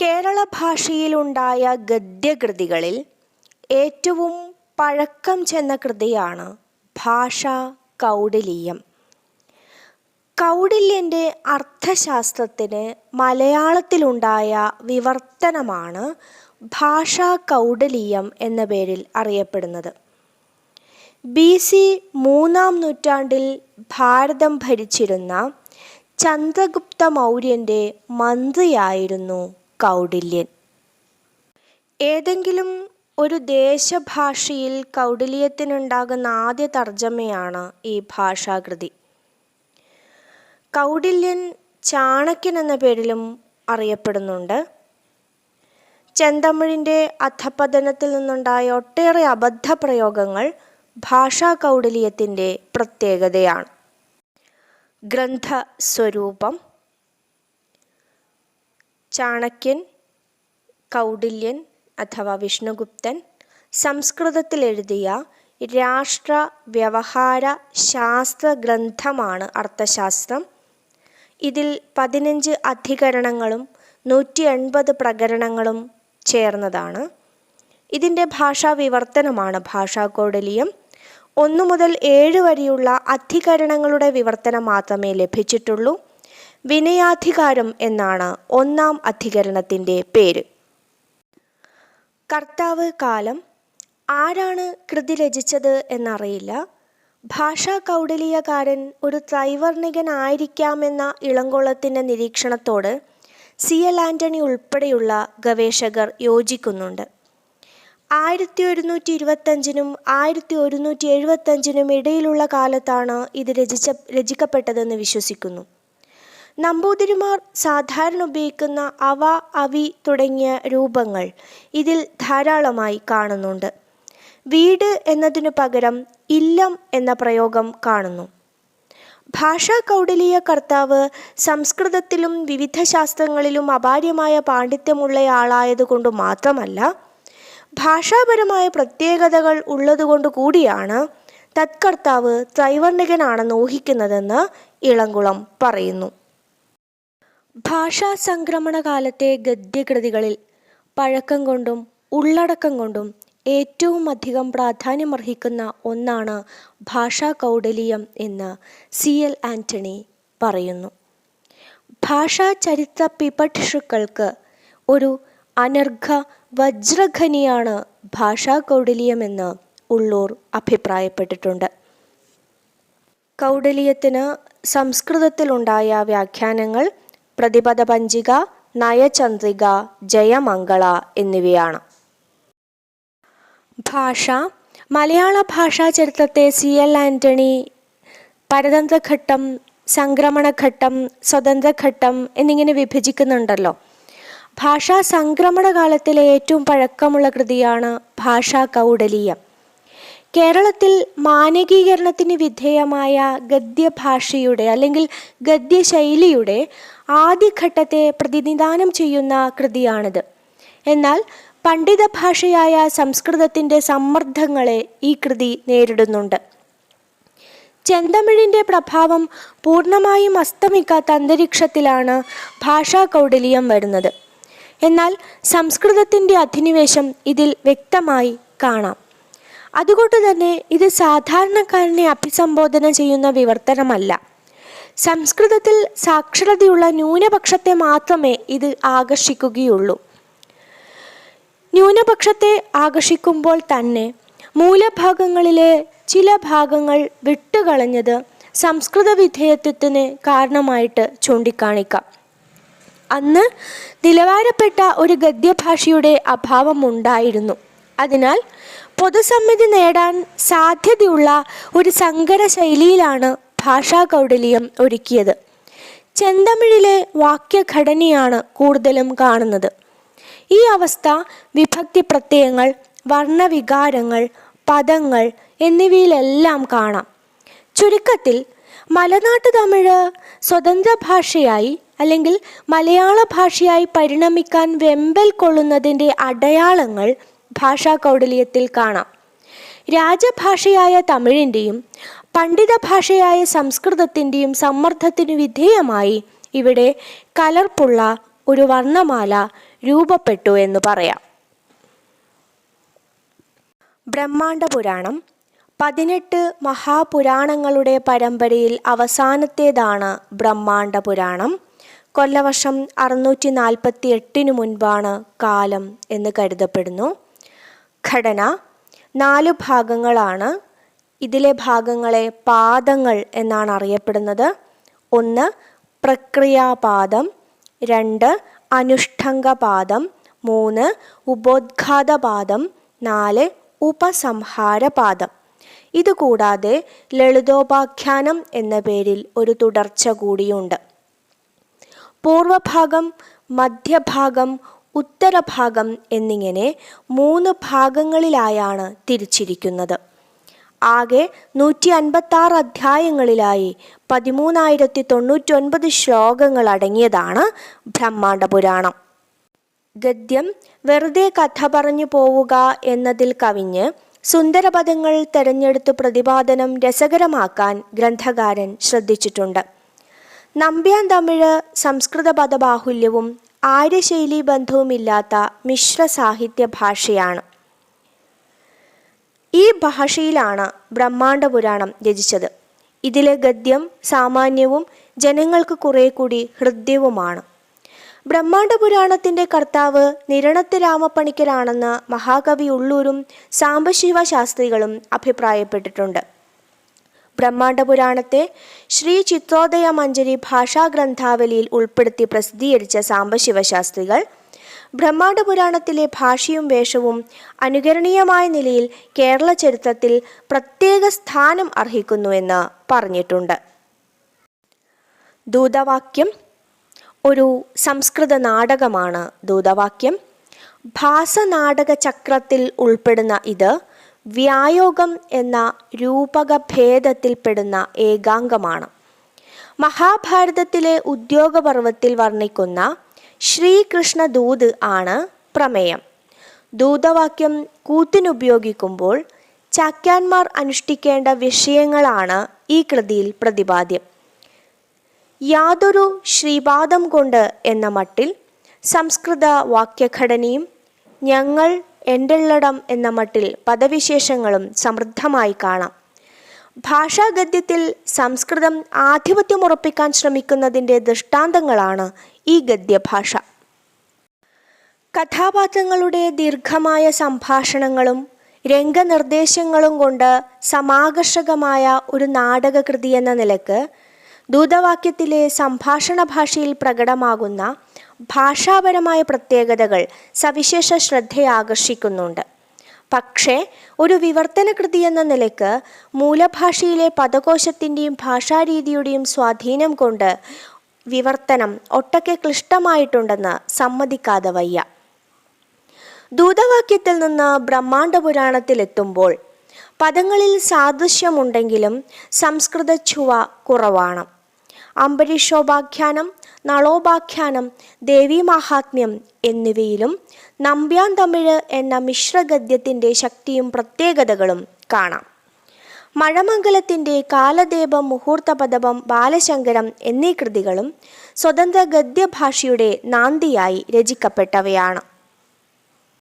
കേരള ഭാഷയിലുണ്ടായ ഗദ്യകൃതികളിൽ ഏറ്റവും പഴക്കം ചെന്ന കൃതിയാണ് ഭാഷ കൗടിലീയം. കൗടില്യന്റെ അർത്ഥശാസ്ത്രത്തിന് മലയാളത്തിലുണ്ടായ വിവർത്തനമാണ് ഭാഷാ കൗടലീയം എന്ന പേരിൽ അറിയപ്പെടുന്നത്. ബി സി മൂന്നാം നൂറ്റാണ്ടിൽ ഭാരതം ഭരിച്ചിരുന്ന ചന്ദ്രഗുപ്ത മൗര്യന്റെ മന്ത്രിയായിരുന്നു കൗടില്യൻ. ഏതെങ്കിലും ഒരു ദേശഭാഷയിൽ കൗടില്യത്തിനുണ്ടാകുന്ന ആദ്യ തർജമയാണ് ഈ ഭാഷാകൃതി. കൗടില്യൻ ചാണക്യൻ എന്ന പേരിലും അറിയപ്പെടുന്നുണ്ട്. ചെന്തമിഴിന്റെ അധപതനത്തിൽ നിന്നുണ്ടായ ഒട്ടേറെ അബദ്ധപ്രയോഗങ്ങൾ ഭാഷാ കൗടില്യത്തിന്റെ പ്രത്യേകതയാണ്. ഗ്രന്ഥ സ്വരൂപം ചാണക്യൻ കൗടില്യൻ അഥവാ വിഷ്ണുഗുപ്തൻ സംസ്കൃതത്തിൽ എഴുതിയ രാഷ്ട്ര വ്യവഹാര ശാസ്ത്ര ഗ്രന്ഥമാണ് അർത്ഥശാസ്ത്രം. ഇതിൽ പതിനഞ്ച് അധികരണങ്ങളും നൂറ്റി എൺപത് പ്രകരണങ്ങളും ചേർന്നതാണ്. ഇതിന്റെ ഭാഷാ വിവർത്തനമാണ് ഭാഷാകൗടലീയം ഒന്നു മുതൽ ഏഴ് വരെയുള്ള അധികരണങ്ങളുടെ വിവർത്തനം മാത്രമേ ലഭിച്ചിട്ടുള്ളൂ. വിനയാധികാരം എന്നാണ് ഒന്നാം അധികരണത്തിന്റെ പേര്. കർത്താവ് കാലം ആരാണ് കൃതി രചിച്ചത് എന്നറിയില്ല. ഭാഷാ കൗടലീയകാരൻ ഒരു ത്രൈവർണികനായിരിക്കാമെന്ന ഇളങ്കോളത്തിന്റെ നിരീക്ഷണത്തോട് സി എൽ ആന്റണി ഉൾപ്പെടെയുള്ള ഗവേഷകർ യോജിക്കുന്നുണ്ട്. ആയിരത്തി ഒരുന്നൂറ്റി ഇരുപത്തഞ്ചിനും ആയിരത്തി ഒരുന്നൂറ്റി എഴുപത്തഞ്ചിനും ഇടയിലുള്ള കാലത്താണ് ഇത് രചിച്ച രചിക്കപ്പെട്ടതെന്ന് വിശ്വസിക്കുന്നു. നമ്പൂതിരിമാർ സാധാരണ ഉപയോഗിക്കുന്ന അവ അവി തുടങ്ങിയ രൂപങ്ങൾ ഇതിൽ ധാരാളമായി കാണുന്നുണ്ട്. വീട് എന്നതിനു പകരം ഇല്ലം എന്ന പ്രയോഗം കാണുന്നു. ഭാഷാ കൗടലീയ കർത്താവ് സംസ്കൃതത്തിലും വിവിധ ശാസ്ത്രങ്ങളിലും അപാര്യമായ പാണ്ഡിത്യമുള്ളയാളായതുകൊണ്ട് മാത്രമല്ല ഭാഷാപരമായ പ്രത്യേകതകൾ ഉള്ളതുകൊണ്ട് കൂടിയാണ് തത്കർത്താവ് ത്രൈവർണികനാണെന്ന് ഊഹിക്കുന്നതെന്ന് ഇളംകുളം പറയുന്നു. ഭാഷാ സംക്രമണ കാലത്തെ ഗദ്യകൃതികളിൽ പഴക്കം കൊണ്ടും ഉള്ളടക്കം കൊണ്ടും ഏറ്റവും അധികം പ്രാധാന്യമർഹിക്കുന്ന ഒന്നാണ് ഭാഷാ കൗടലീയം എന്ന് സി എൽ ആന്റണി പറയുന്നു. ഭാഷാ ചരിത്ര പിപക്ഷുക്കൾക്ക് ഒരു അനർഘ വജ്രഖനിയാണ് ഭാഷാ കൗടലീയമെന്ന് ഉള്ളൂർ അഭിപ്രായപ്പെട്ടിട്ടുണ്ട്. കൗടലീയത്തിന് സംസ്കൃതത്തിലുണ്ടായ വ്യാഖ്യാനങ്ങൾ പ്രതിപദ പഞ്ചിക നയചന്ദ്രിക ജയമംഗള എന്നിവയാണ്. ഭാഷ. മലയാള ഭാഷാ ചരിത്രത്തെ സി എൽ ആന്റണി പരതന്ത്രഘട്ടം സംക്രമണഘട്ടം സ്വതന്ത്രഘട്ടം എന്നിങ്ങനെ വിഭജിക്കുന്നുണ്ടല്ലോ. ഭാഷാ സംക്രമണ കാലത്തിലെ ഏറ്റവും പഴക്കമുള്ള കൃതിയാണ് ഭാഷാ കൗടലീയം. കേരളത്തിൽ മാനകീകരണത്തിന് വിധേയമായ ഗദ്യഭാഷയുടെ അല്ലെങ്കിൽ ഗദ്യശൈലിയുടെ ആദ്യഘട്ടത്തെ പ്രതിനിധാനം ചെയ്യുന്ന കൃതിയാണിത്. എന്നാൽ പണ്ഡിത ഭാഷയായ സംസ്കൃതത്തിന്റെ സമ്മർദ്ദങ്ങളെ ഈ കൃതി നേരിടുന്നുണ്ട്. ചെന്തമിഴിന്റെ പ്രഭാവം പൂർണമായും അസ്തമിക്കാത്ത അന്തരീക്ഷത്തിലാണ് ഭാഷാ കൗടലീയം വരുന്നത്. എന്നാൽ സംസ്കൃതത്തിന്റെ അധിനിവേശം ഇതിൽ വ്യക്തമായി കാണാം. അതുകൊണ്ട് തന്നെ ഇത് സാധാരണക്കാരനെ അഭിസംബോധന ചെയ്യുന്ന വിവർത്തനമല്ല. സംസ്കൃതത്തിൽ സാക്ഷരതയുള്ള ന്യൂനപക്ഷത്തെ മാത്രമേ ഇത് ആകർഷിക്കുകയുള്ളൂ. ന്യൂനപക്ഷത്തെ ആകർഷിക്കുമ്പോൾ തന്നെ മൂലഭാഗങ്ങളിലെ ചില ഭാഗങ്ങൾ വിട്ടുകളഞ്ഞത് സംസ്കൃത വിധേയത്വത്തിന് കാരണമായിട്ട് ചൂണ്ടിക്കാണിക്കാം. അന്ന് നിലവാരപ്പെട്ട ഒരു ഗദ്യഭാഷയുടെ അഭാവം ഉണ്ടായിരുന്നു അതിനാൽ പൊതുസമ്മതി നേടാൻ സാധ്യതയുള്ള ഒരു സങ്കര ശൈലിയിലാണ് ഭാഷാ കൗടലീയം ഒരുക്കിയത്. ചെന്തമിഴിലെ വാക്യഘടനയാണ് കൂടുതലും കാണുന്നത്. ഈ അവസ്ഥ വിഭക്തി പ്രത്യയങ്ങൾ വർണവികാരങ്ങൾ പദങ്ങൾ എന്നിവയിലെല്ലാം കാണാം. ചുരുക്കത്തിൽ മലനാട്ടു തമിഴ് സ്വതന്ത്ര ഭാഷയായി അല്ലെങ്കിൽ മലയാള ഭാഷയായി പരിണമിക്കാൻ വെമ്പൽ കൊള്ളുന്നതിന്റെ അടയാളങ്ങൾ ഭാഷാ കൗടല്യത്തിൽ കാണാം. രാജഭാഷയായ തമിഴിന്റെയും പണ്ഡിത ഭാഷയായ സംസ്കൃതത്തിന്റെയും സമ്മർദ്ദത്തിനു വിധേയമായി ഇവിടെ കലർപ്പുള്ള ഒരു വർണമാല രൂപപ്പെട്ടു എന്ന് പറയാം. ബ്രഹ്മാണ്ഡ പുരാണം പതിനെട്ട് മഹാപുരാണങ്ങളുടെ പരമ്പരയിൽ അവസാനത്തേതാണ് ബ്രഹ്മാണ്ഡ പുരാണം കൊല്ലവർഷം അറുന്നൂറ്റി നാൽപ്പത്തി എട്ടിനു മുൻപാണ് കാലം എന്ന് കരുതപ്പെടുന്നു. ഘടന നാല് ഭാഗങ്ങളാണ്. ഇതിലെ ഭാഗങ്ങളെ പാദങ്ങൾ എന്നാണ് അറിയപ്പെടുന്നത്. ഒന്ന് പ്രക്രിയാപാദം. രണ്ട് അനുഷ്ഠംഗപാദം. മൂന്ന് ഉപോദ്ഘാതപാദം. നാല് ഉപസംഹാരപാദം. ഇതുകൂടാതെ ലളിതോപാഖ്യാനം എന്ന പേരിൽ ഒരു തുടർച്ച കൂടിയുണ്ട്. പൂർവഭാഗം മധ്യഭാഗം ഉത്തരഭാഗം എന്നിങ്ങനെ മൂന്ന് ഭാഗങ്ങളിലായാണ് തിരിച്ചിരിക്കുന്നത്. ആകെ നൂറ്റി അൻപത്തി ആറ് അധ്യായങ്ങളിലായി പതിമൂന്നായിരത്തി തൊണ്ണൂറ്റൊൻപത് ശ്ലോകങ്ങൾ അടങ്ങിയതാണ് ബ്രഹ്മാണ്ഡ പുരാണം. ഗദ്യം വെറുതെ കഥ പറഞ്ഞു പോവുക എന്നതിൽ കവിഞ്ഞ് സുന്ദരപദങ്ങൾ തെരഞ്ഞെടുത്ത് പ്രതിപാദനം രസകരമാക്കാൻ ഗ്രന്ഥകാരൻ ശ്രദ്ധിച്ചിട്ടുണ്ട്. നമ്പ്യാൻ തമിഴ് സംസ്കൃത പദബാഹുല്യവും ആര്യശൈലീ ബന്ധവുമില്ലാത്ത മിശ്ര സാഹിത്യ ഭാഷയാണ്. ഭാഷയിലാണ് ബ്രഹ്മാണ്ഡ പുരാണം രചിച്ചത്. ഇതിലെ ഗദ്യം സാമാന്യവും ജനങ്ങൾക്ക് കുറെ കൂടി ഹൃദ്യവുമാണ്. ബ്രഹ്മാണ്ഡ പുരാണത്തിന്റെ കർത്താവ് നിരണത്ത് രാമപ്പണിക്കരാണെന്ന് മഹാകവി ഉള്ളൂരും സാംബശിവ ശാസ്ത്രികളും അഭിപ്രായപ്പെട്ടിട്ടുണ്ട്. ബ്രഹ്മാണ്ഡ പുരാണത്തെ ശ്രീ ചിത്രോദയ മഞ്ജരി ഭാഷാ ഗ്രന്ഥാവലിയിൽ ഉൾപ്പെടുത്തി പ്രസിദ്ധീകരിച്ച സാംബശിവശാസ്ത്രികൾ ബ്രഹ്മാണ്ഡ പുരാണത്തിലെ ഭാഷയും വേഷവും അനുകരണീയമായ നിലയിൽ കേരള ചരിത്രത്തിൽ പ്രത്യേക സ്ഥാനം അർഹിക്കുന്നുവെന്ന് പറഞ്ഞിട്ടുണ്ട്. ദൂതവാക്യം ഒരു സംസ്കൃത നാടകമാണ് ദൂതവാക്യം. ഭാസനാടക ചക്രത്തിൽ ഉൾപ്പെടുന്ന ഇത് വ്യായോഗം എന്ന രൂപകഭേദത്തിൽപ്പെടുന്ന ഏകാംഗമാണ്. മഹാഭാരതത്തിലെ ഉദ്യോഗപർവത്തിൽ വർണിക്കുന്ന ശ്രീകൃഷ്ണ ദൂത് ആണ് പ്രമേയം. ദൂതവാക്യം കൂത്തിനുപയോഗിക്കുമ്പോൾ ചാക്യാന്മാർ അനുഷ്ഠിക്കേണ്ട വിഷയങ്ങളാണ് ഈ കൃതിയിൽ പ്രതിപാദ്യം. യാതൊരു ശ്രീപാദം കൊണ്ട് എന്ന മട്ടിൽ സംസ്കൃത വാക്യഘടനയും ഞങ്ങൾ എന്റെള്ളടം എന്ന മട്ടിൽ പദവിശേഷങ്ങളും സമൃദ്ധമായി കാണാം. ഭാഷാഗദ്യത്തിൽ സംസ്കൃതം ആധിപത്യം ഉറപ്പിക്കാൻ ശ്രമിക്കുന്നതിന്റെ ദൃഷ്ടാന്തങ്ങളാണ് ഈ ഗദ്യഭാഷ. കഥാപാത്രങ്ങളുടെ ദീർഘമായ സംഭാഷണങ്ങളും രംഗനിർദ്ദേശങ്ങളും കൊണ്ട് സമാകർഷകമായ ഒരു നാടകകൃതി എന്ന നിലയ്ക്ക് ദൂതവാക്യത്തിലെ സംഭാഷണ ഭാഷയിൽ പ്രകടമാകുന്ന ഭാഷാപരമായ പ്രത്യേകതകൾ സവിശേഷ ശ്രദ്ധയാകർഷിക്കുന്നുണ്ട്. പക്ഷേ ഒരു വിവർത്തന കൃതി എന്ന നിലയ്ക്ക് മൂലഭാഷയിലെ പദകോശത്തിന്റെയും ഭാഷാരീതിയുടെയും സ്വാധീനം കൊണ്ട് വിവർത്തനം ഒട്ടൊക്കെ ക്ലിഷ്ടമായിട്ടുണ്ടെന്ന് സമ്മതിക്കാതെ വയ്യ. ദൂതവാക്യത്തിൽ നിന്ന് ബ്രഹ്മാണ്ഡ പുരാണത്തിലെത്തുമ്പോൾ പദങ്ങളിൽ സാദൃശ്യമുണ്ടെങ്കിലും സംസ്കൃത ചുവ കുറവാണ്. അംബരീഷോപാഖ്യാനം നളോപാഖ്യാനം ദേവീമാഹാത്മ്യം എന്നിവയിലും നമ്പ്യാൻ തമിഴ് എന്ന മിശ്രഗദ്യത്തിന്റെ ശക്തിയും പ്രത്യേകതകളും കാണാം. മഴമംഗലത്തിന്റെ കാലദേപം മുഹൂർത്തപദപം ബാലശങ്കരം എന്നീ കൃതികളും സ്വതന്ത്ര ഗദ്യഭാഷയുടെ നാന്തിയായി രചിക്കപ്പെട്ടവയാണ്.